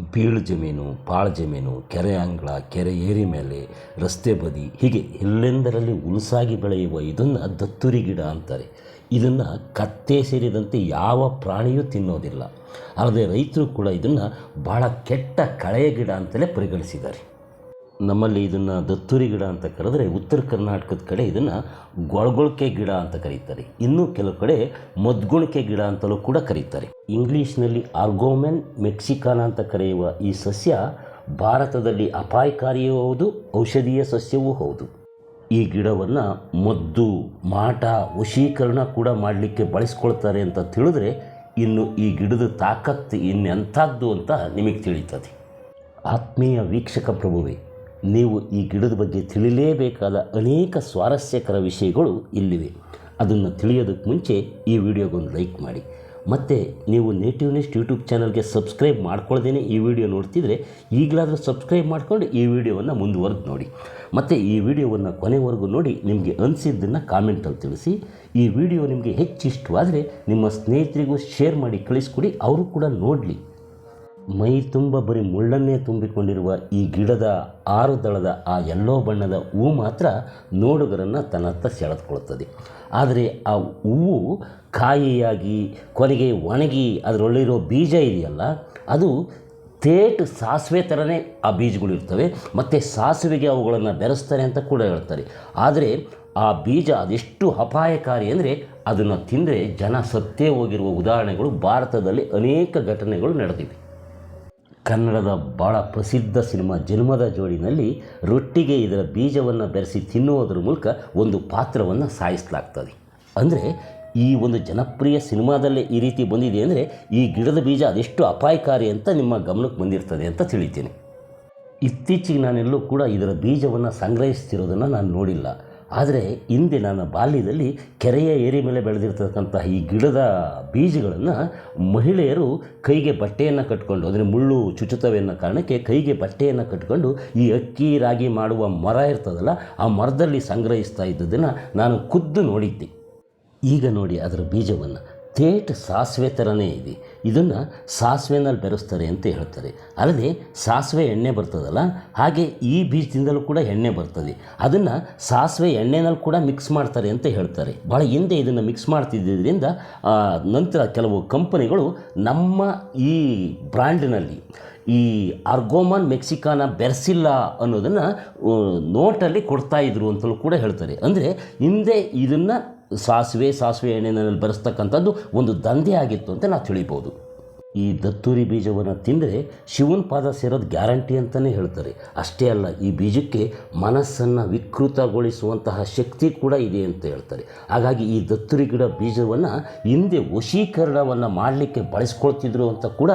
ಬೀಳು ಜಮೀನು, ಪಾಳು ಜಮೀನು, ಕೆರೆ ಅಂಗಳ, ಕೆರೆ ಏರಿ ಮೇಲೆ, ರಸ್ತೆ ಬದಿ, ಹೀಗೆ ಎಲ್ಲೆಂದರಲ್ಲಿ ಉಲ್ಸಾಗಿ ಬೆಳೆಯುವ ಇದನ್ನು ದತ್ತುರಿ ಗಿಡ ಅಂತಾರೆ. ಇದನ್ನು ಕತ್ತೆ ಸೇರಿದಂತೆ ಯಾವ ಪ್ರಾಣಿಯೂ ತಿನ್ನೋದಿಲ್ಲ. ಅಲ್ಲದೆ ರೈತರು ಕೂಡ ಇದನ್ನು ಬಹಳ ಕೆಟ್ಟ ಕಳೆಯ ಗಿಡ ಅಂತಲೇ ಪರಿಗಣಿಸಿದ್ದಾರೆ. ನಮ್ಮಲ್ಲಿ ಇದನ್ನು ದತ್ತುರಿ ಗಿಡ ಅಂತ ಕರೆದ್ರೆ ಉತ್ತರ ಕರ್ನಾಟಕದ ಕಡೆ ಇದನ್ನು ಗೊಳಗೊಳ್ಕೆ ಗಿಡ ಅಂತ ಕರೀತಾರೆ. ಇನ್ನೂ ಕೆಲವು ಕಡೆ ಮದ್ಗುಣಿಕೆ ಗಿಡ ಅಂತಲೂ ಕೂಡ ಕರೀತಾರೆ. ಇಂಗ್ಲೀಷ್ನಲ್ಲಿ ಆರ್ಗೋಮೆನ್, ಮೆಕ್ಸಿಕಾನ ಅಂತ ಕರೆಯುವ ಈ ಸಸ್ಯ ಭಾರತದಲ್ಲಿ ಅಪಾಯಕಾರಿಯೂ ಹೌದು, ಔಷಧೀಯ ಸಸ್ಯವೂ ಹೌದು. ಈ ಗಿಡವನ್ನು ಮದ್ದು, ಮಾಟ, ವಶೀಕರಣ ಕೂಡ ಮಾಡಲಿಕ್ಕೆ ಬಳಸ್ಕೊಳ್ತಾರೆ ಅಂತ ತಿಳಿದ್ರೆ ಇನ್ನು ಈ ಗಿಡದ ತಾಕತ್ತು ಇನ್ನೆಂಥದ್ದು ಅಂತ ನಿಮಗೆ ತಿಳಿತದೆ. ಆತ್ಮೀಯ ವೀಕ್ಷಕ ಪ್ರಭುವೇ ನೀವು ಈ ಗಿಡದ ಬಗ್ಗೆ ತಿಳಿಯಲೇಬೇಕಾದ ಅನೇಕ ಸ್ವಾರಸ್ಯಕರ ವಿಷಯಗಳು ಇಲ್ಲಿವೆ. ಅದನ್ನು ತಿಳಿಯೋದಕ್ಕೆ ಮುಂಚೆ ಈ ವಿಡಿಯೋಗೊಂದು ಲೈಕ್ ಮಾಡಿ. ಮತ್ತು ನೀವು ನೇಟಿವ್ ನೆಸ್ಟ್ ಯೂಟ್ಯೂಬ್ ಚಾನಲ್ಗೆ ಸಬ್ಸ್ಕ್ರೈಬ್ ಮಾಡ್ಕೊಳ್ದೇ ಈ ವಿಡಿಯೋ ನೋಡ್ತಿದ್ರೆ ಈಗಲಾದರೂ ಸಬ್ಸ್ಕ್ರೈಬ್ ಮಾಡ್ಕೊಂಡು ಈ ವಿಡಿಯೋವನ್ನು ಮುಂದುವರೆದು ನೋಡಿ. ಮತ್ತು ಈ ವಿಡಿಯೋವನ್ನು ಕೊನೆವರೆಗೂ ನೋಡಿ ನಿಮಗೆ ಅನಿಸಿದ್ದನ್ನು ಕಾಮೆಂಟಲ್ಲಿ ತಿಳಿಸಿ. ಈ ವಿಡಿಯೋ ನಿಮಗೆ ಹೆಚ್ಚು ಇಷ್ಟವಾದರೆ ನಿಮ್ಮ ಸ್ನೇಹಿತರಿಗೂ ಶೇರ್ ಮಾಡಿ ಕಳಿಸ್ಕೊಡಿ. ಅವರು ಕೂಡ ನೋಡಲಿ. ಮೈ ತುಂಬ ಬರೀ ಮುಳ್ಳನ್ನೇ ತುಂಬಿಕೊಂಡಿರುವ ಈ ಗಿಡದ ಆರು ದಳದ ಆ ಎಲ್ಲೋ ಬಣ್ಣದ ಹೂ ಮಾತ್ರ ನೋಡುಗರನ್ನು ತನ್ನತ್ತ ಸೆಳೆದುಕೊಳ್ಳುತ್ತದೆ. ಆದರೆ ಆ ಹೂವು ಕಾಯಿಯಾಗಿ, ಕೊನೆಗೆ ಒಣಗಿ ಅದರೊಳ್ಳಿರೋ ಬೀಜ ಇದೆಯಲ್ಲ, ಅದು ತೇಟು ಸಾಸಿವೆ ಥರನೇ ಆ ಬೀಜಗಳು ಇರ್ತವೆ. ಮತ್ತು ಸಾಸಿವೆಗೆ ಅವುಗಳನ್ನು ಬೆರೆಸ್ತಾರೆ ಅಂತ ಕೂಡ ಹೇಳ್ತಾರೆ. ಆದರೆ ಆ ಬೀಜ ಅದೆಷ್ಟು ಅಪಾಯಕಾರಿ ಅಂದರೆ ಅದನ್ನು ತಿಂದರೆ ಜನ ಸತ್ತೇ ಹೋಗಿರುವ ಉದಾಹರಣೆಗಳು ಭಾರತದಲ್ಲಿ ಅನೇಕ ಘಟನೆಗಳು ನಡೆದಿವೆ. ಕನ್ನಡದ ಭಾಳ ಪ್ರಸಿದ್ಧ ಸಿನಿಮಾ ಜನ್ಮದ ಜೋಡಿನಲ್ಲಿ ರೊಟ್ಟಿಗೆ ಇದರ ಬೀಜವನ್ನು ಬೆರೆಸಿ ತಿನ್ನುವುದರ ಮೂಲಕ ಒಂದು ಪಾತ್ರವನ್ನು ಸಾಯಿಸಲಾಗ್ತದೆ. ಅಂದರೆ ಈ ಒಂದು ಜನಪ್ರಿಯ ಸಿನಿಮಾದಲ್ಲೇ ಈ ರೀತಿ ಬಂದಿದೆ ಅಂದರೆ ಈ ಗಿಡದ ಬೀಜ ಅದೆಷ್ಟು ಅಪಾಯಕಾರಿ ಅಂತ ನಿಮ್ಮ ಗಮನಕ್ಕೆ ಬಂದಿರ್ತದೆ ಅಂತ ತಿಳಿತೀನಿ ಇತ್ತೀಚೆಗೆ ನಾನೆಲ್ಲೂ ಕೂಡ ಇದರ ಬೀಜವನ್ನು ಸಂಗ್ರಹಿಸ್ತಿರೋದನ್ನು ನಾನು ನೋಡಿಲ್ಲ. ಆದರೆ ಹಿಂದೆ ನನ್ನ ಬಾಲ್ಯದಲ್ಲಿ ಕೆರೆಯ ಏರಿ ಮೇಲೆ ಬೆಳೆದಿರ್ತಕ್ಕಂತಹ ಈ ಗಿಡದ ಬೀಜಗಳನ್ನು ಮಹಿಳೆಯರು ಕೈಗೆ ಬಟ್ಟೆಯನ್ನು ಕಟ್ಕೊಂಡು, ಅಂದರೆ ಮುಳ್ಳು ಚುಚ್ಚುತ್ತವೆನ್ನೋ ಕಾರಣಕ್ಕೆ ಕೈಗೆ ಬಟ್ಟೆಯನ್ನು ಕಟ್ಕೊಂಡು ಈ ಅಕ್ಕಿ, ರಾಗಿ ಮಾಡುವ ಮರ ಇರ್ತದಲ್ಲ, ಆ ಮರದಲ್ಲಿ ಸಂಗ್ರಹಿಸ್ತಾ ಇದ್ದದನ್ನು ನಾನು ಖುದ್ದು ನೋಡಿದ್ದೆ. ಈಗ ನೋಡಿ ಅದರ ಬೀಜವನ್ನು. ತೇಟ್ ಸಾಸಿವೆ ಥರನೇ ಇದೆ. ಇದನ್ನು ಸಾಸಿವೆನಲ್ಲಿ ಬೆರೆಸ್ತಾರೆ ಅಂತ ಹೇಳ್ತಾರೆ. ಅಲ್ಲದೆ ಸಾಸಿವೆ ಎಣ್ಣೆ ಬರ್ತದಲ್ಲ, ಹಾಗೆ ಈ ಬೀಜದಿಂದಲೂ ಕೂಡ ಎಣ್ಣೆ ಬರ್ತದೆ. ಅದನ್ನು ಸಾಸಿವೆ ಎಣ್ಣೆನಲ್ಲಿ ಕೂಡ ಮಿಕ್ಸ್ ಮಾಡ್ತಾರೆ ಅಂತ ಹೇಳ್ತಾರೆ. ಭಾಳ ಹಿಂದೆ ಇದನ್ನು ಮಿಕ್ಸ್ ಮಾಡ್ತಿದ್ದರಿಂದ ನಂತರ ಕೆಲವು ಕಂಪನಿಗಳು ನಮ್ಮ ಈ ಬ್ರ್ಯಾಂಡ್ನಲ್ಲಿ ಈ ಆರ್ಗೋಮನ್ ಮೆಕ್ಸಿಕಾನ ಬೆರೆಸಿಲ್ಲ ಅನ್ನೋದನ್ನು ನೋಟಲ್ಲಿ ಕೊಡ್ತಾ ಇದ್ರು ಅಂತಲೂ ಕೂಡ ಹೇಳ್ತಾರೆ. ಅಂದರೆ ಹಿಂದೆ ಇದನ್ನು ಸಾಸಿವೆ ಸಾಸಿವೆ ಎಣ್ಣೆನಲ್ಲಿ ಬರೆಸ್ತಕ್ಕಂಥದ್ದು ಒಂದು ದಂಧೆ ಆಗಿತ್ತು ಅಂತ ನಾವು ತಿಳಿಬೋದು. ಈ ದತ್ತೂರಿ ಬೀಜವನ್ನು ತಿಂದರೆ ಶಿವನ ಪಾದ ಸೇರೋದು ಗ್ಯಾರಂಟಿ ಅಂತಲೇ ಹೇಳ್ತಾರೆ. ಅಷ್ಟೇ ಅಲ್ಲ, ಈ ಬೀಜಕ್ಕೆ ಮನಸ್ಸನ್ನು ವಿಕೃತಗೊಳಿಸುವಂತಹ ಶಕ್ತಿ ಕೂಡ ಇದೆ ಅಂತ ಹೇಳ್ತಾರೆ. ಹಾಗಾಗಿ ಈ ದತ್ತೂರಿ ಗಿಡ ಬೀಜವನ್ನು ಹಿಂದೆ ವಶೀಕರಣವನ್ನು ಮಾಡಲಿಕ್ಕೆ ಬಳಸ್ಕೊಳ್ತಿದ್ರು ಅಂತ ಕೂಡ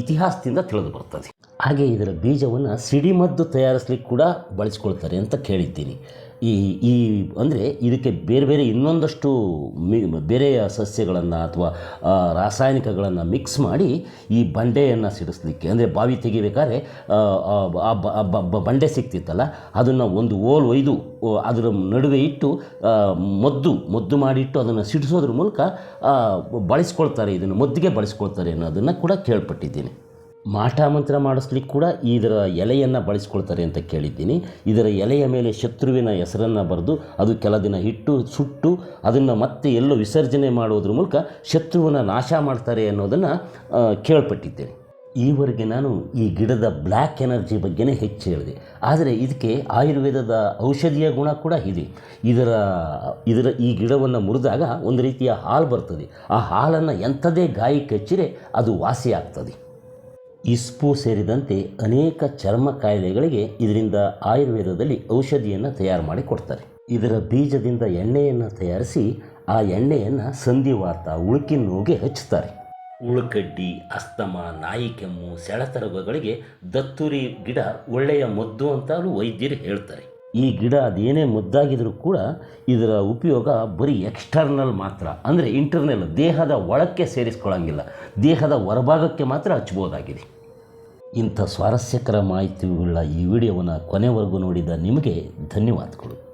ಇತಿಹಾಸದಿಂದ ತಿಳಿದು ಬರ್ತದೆ. ಹಾಗೆ ಇದರ ಬೀಜವನ್ನು ಸಿಡಿಮದ್ದು ತಯಾರಿಸ್ಲಿಕ್ಕೆ ಕೂಡ ಬಳಸ್ಕೊಳ್ತಾರೆ ಅಂತ ಕೇಳಿದ್ದೀನಿ. ಈ ಈ ಅಂದರೆ ಇದಕ್ಕೆ ಬೇರೆ ಬೇರೆ ಇನ್ನೊಂದಷ್ಟು ಮಿ ಬೇರೆಯ ಸಸ್ಯಗಳನ್ನು ಅಥವಾ ರಾಸಾಯನಿಕಗಳನ್ನು ಮಿಕ್ಸ್ ಮಾಡಿ ಈ ಬಂಡೆಯನ್ನು ಸಿಡಿಸ್ಲಿಕ್ಕೆ ಅಂದರೆ ಬಾವಿ ತೆಗಿಬೇಕಾದ್ರೆ ಆ, ಬಂಡೆ ಸಿಕ್ತಿತ್ತಲ್ಲ ಅದನ್ನು ಒಂದು ಓಲ್ ಒಯ್ದು ಅದರ ನಡುವೆ ಇಟ್ಟು ಮದ್ದು ಮದ್ದು ಮಾಡಿಟ್ಟು ಅದನ್ನು ಸಿಡಿಸೋದ್ರ ಮೂಲಕ ಬಳಸ್ಕೊಳ್ತಾರೆ ಇದನ್ನು ಮದ್ದಿಗೆ ಬಳಸ್ಕೊಳ್ತಾರೆ ಅನ್ನೋದನ್ನು ಕೂಡ ಕೇಳ್ಪಟ್ಟಿದ್ದೀನಿ. ಮಾಟ ಮಂತ್ರ ಮಾಡಿಸ್ಲಿಕ್ಕೆ ಕೂಡ ಇದರ ಎಲೆಯನ್ನು ಬಳಸ್ಕೊಳ್ತಾರೆ ಅಂತ ಕೇಳಿದ್ದೀನಿ. ಇದರ ಎಲೆಯ ಮೇಲೆ ಶತ್ರುವಿನ ಹೆಸರನ್ನು ಬರೆದು ಅದು ಕೆಲ ದಿನ ಇಟ್ಟು ಸುಟ್ಟು, ಅದನ್ನು ಮತ್ತೆ ಎಲ್ಲೋ ವಿಸರ್ಜನೆ ಮಾಡೋದ್ರ ಮೂಲಕ ಶತ್ರುವನ್ನು ನಾಶ ಮಾಡ್ತಾರೆ ಅನ್ನೋದನ್ನು ಕೇಳ್ಪಟ್ಟಿದ್ದೇನೆ. ಈವರೆಗೆ ನಾನು ಈ ಗಿಡದ ಬ್ಲ್ಯಾಕ್ ಎನರ್ಜಿ ಬಗ್ಗೆನೇ ಹೆಚ್ಚು ಹೇಳಿದೆ. ಆದರೆ ಇದಕ್ಕೆ ಆಯುರ್ವೇದದ ಔಷಧೀಯ ಗುಣ ಕೂಡ ಇದೆ. ಇದರ ಇದರ ಈ ಗಿಡವನ್ನು ಮುರಿದಾಗ ಒಂದು ರೀತಿಯ ಹಾಲು ಬರ್ತದೆ. ಆ ಹಾಲನ್ನು ಎಂಥದೇ ಗಾಯಕ್ಕೆ ಹಚ್ಚಿರೆ ಅದು ವಾಸಿ ಆಗ್ತದೆ. ಇಸ್ಪು ಸೇರಿದಂತೆ ಅನೇಕ ಚರ್ಮ ಕಾಯಿಲೆಗಳಿಗೆ ಇದರಿಂದ ಆಯುರ್ವೇದದಲ್ಲಿ ಔಷಧಿಯನ್ನು ತಯಾರು ಮಾಡಿ ಕೊಡ್ತಾರೆ. ಇದರ ಬೀಜದಿಂದ ಎಣ್ಣೆಯನ್ನು ತಯಾರಿಸಿ ಆ ಎಣ್ಣೆಯನ್ನು ಸಂಧಿವಾತ ಉಳುಕಿನ ನೋವಿಗೆ ಹಚ್ಚುತ್ತಾರೆ. ಉಳುಕಡ್ಡಿ, ಅಸ್ತಮ, ನಾಯಿ ಕೆಮ್ಮು ಸೆಳೆತ ರೋಗಗಳಿಗೆ ದತ್ತುರಿ ಗಿಡ ಒಳ್ಳೆಯ ಮದ್ದು ಅಂತಲೂ ವೈದ್ಯರು ಹೇಳ್ತಾರೆ. ಈ ಗಿಡ ಅದೇನೇ ಮುದ್ದಾಗಿದ್ರೂ ಕೂಡ ಇದರ ಉಪಯೋಗ ಬರೀ ಎಕ್ಸ್ಟರ್ನಲ್ ಮಾತ್ರ. ಅಂದರೆ ಇಂಟರ್ನಲ್ ದೇಹದ ಒಳಕ್ಕೆ ಸೇರಿಸ್ಕೊಳ್ಳೋಂಗಿಲ್ಲ ದೇಹದ ಹೊರಭಾಗಕ್ಕೆ ಮಾತ್ರ ಹಚ್ಬೋದಾಗಿದೆ. ಇಂಥ ಸ್ವಾರಸ್ಯಕರ ಮಾಹಿತಿಯುಳ್ಳ ಈ ವಿಡಿಯೋವನ್ನು ಕೊನೆವರೆಗೂ ನೋಡಿದ ನಿಮಗೆ ಧನ್ಯವಾದಗಳು.